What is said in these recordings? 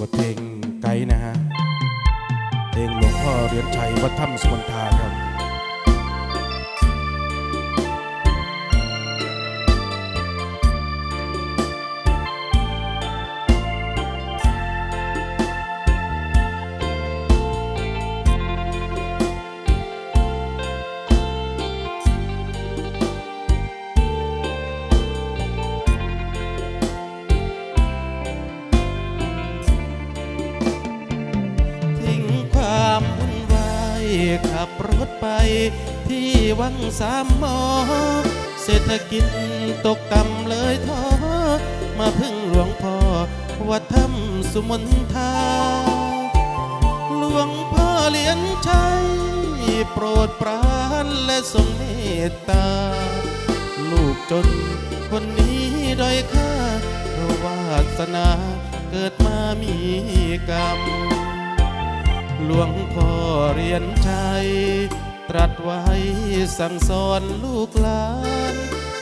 บทเพลงไกด์นะฮะ เพลงหลวงพ่อเรียนชัยวัดถ้ำสุวรรณทาครับ ขับรถไปที่วังสามหมอ เศรษฐกิจตกต่ำเลยท้อมาพึ่งหลวงพ่อวัดถ้ำสุมนทา หลวงพ่อเลี้ยนชัยโปรดปรานและทรงเมตตา ลูกจนคนนี้ด้อยค่าเพราะวาสนาเกิดมามีกรรม หลวงพ่อเรียนชัย ตรัสไว้สั่งสอนลูกหลาน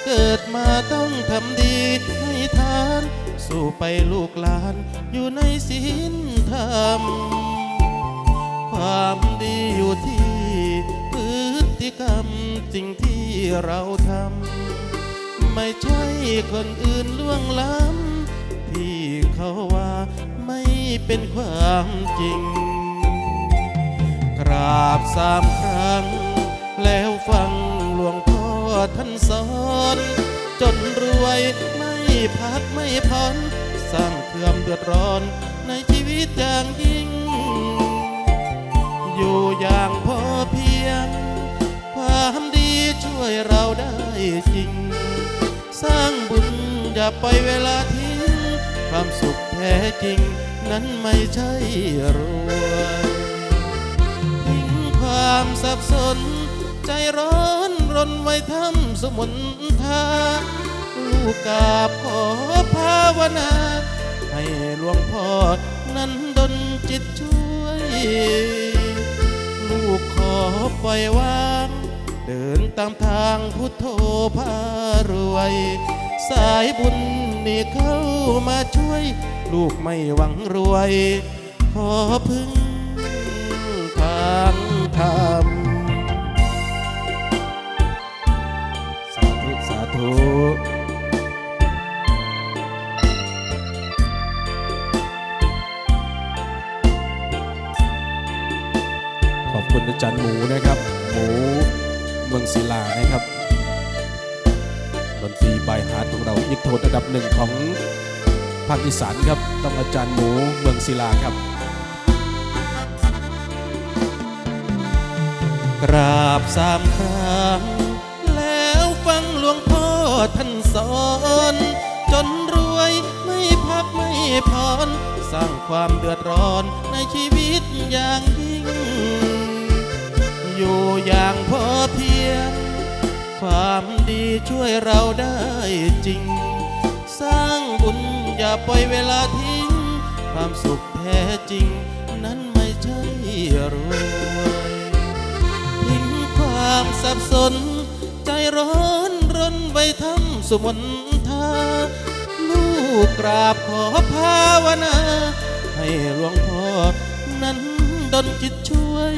เกิดมาต้องทำดีให้ทาน สู้ไปลูกหลานอยู่ในศีลธรรม ความดีอยู่ที่พฤติกรรมสิ่งที่เราทำ ไม่ใช่คนอื่นล่วงล้ำที่เขาว่าไม่เป็นความจริง ราบสามครั้ง แล้วฟังหลวงพ่อท่านสอนจนรวยไม่พักไม่ผ่อนสร้างเคลื่อมเดือดร้อนในชีวิตอย่างยิ่ง อยู่อย่างพอเพียง ความดีช่วยเราได้จริง สร้างบุญอย่าปล่อยเวลาทิ้ง ความสุขแท้จริง นั้นไม่ใช่รวย สับสน ใจร้อนรนไว้ทำสมุนทาลูกกาบขอภาวนา ให้หลวงพ่อนั้นดลจิตช่วย ลูกขอปล่อยวาง เดินตามทางพุทโธพารวย สายบุญนี่เข้ามาช่วย ลูกไม่หวังรวย ขอพึ่งทาง ธรรม สาธุ สาธุขอบคุณอาจารย์หมูนะครับ หมูเมืองศิลานะครับดนตรีบายฮาร์ดของเรายิกโทนระดับหนึ่งของภาคอีสานครับ ต้องอาจารย์หมูเมืองศิลาครับ กราบสามครั้ง แล้วฟังหลวงพ่อท่านสอน จนรวยไม่พักไม่ผ่อนสร้างความเดือดร้อนในชีวิตอย่างยิ่ง อยู่อย่างพอเพียง ความดีช่วยเราได้จริง สร้างบุญอย่าปล่อยเวลาทิ้ง ความสุขแท้จริง นั้นไม่ใช่รวยทิ้ง สับสน ใจร้อนรนไว้ทำสุมนทาลูกกราบขอภาวนา ให้หลวงพ่อนั้นดลจิตช่วย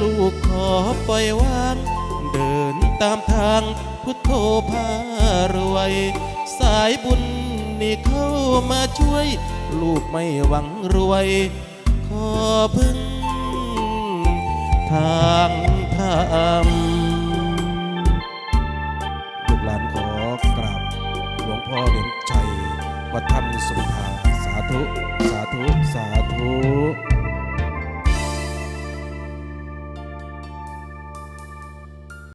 ลูกขอปล่อยวาง เดินตามทางพุทโธพารวย สายบุญนี่เข้ามาช่วย ลูกไม่หวังรวย ขอพึ่ง ทางธรรมลูกหลานขอกราบหลวงพ่อเหรียญชัยวัดธรรมสุทธาสาธุสาธุ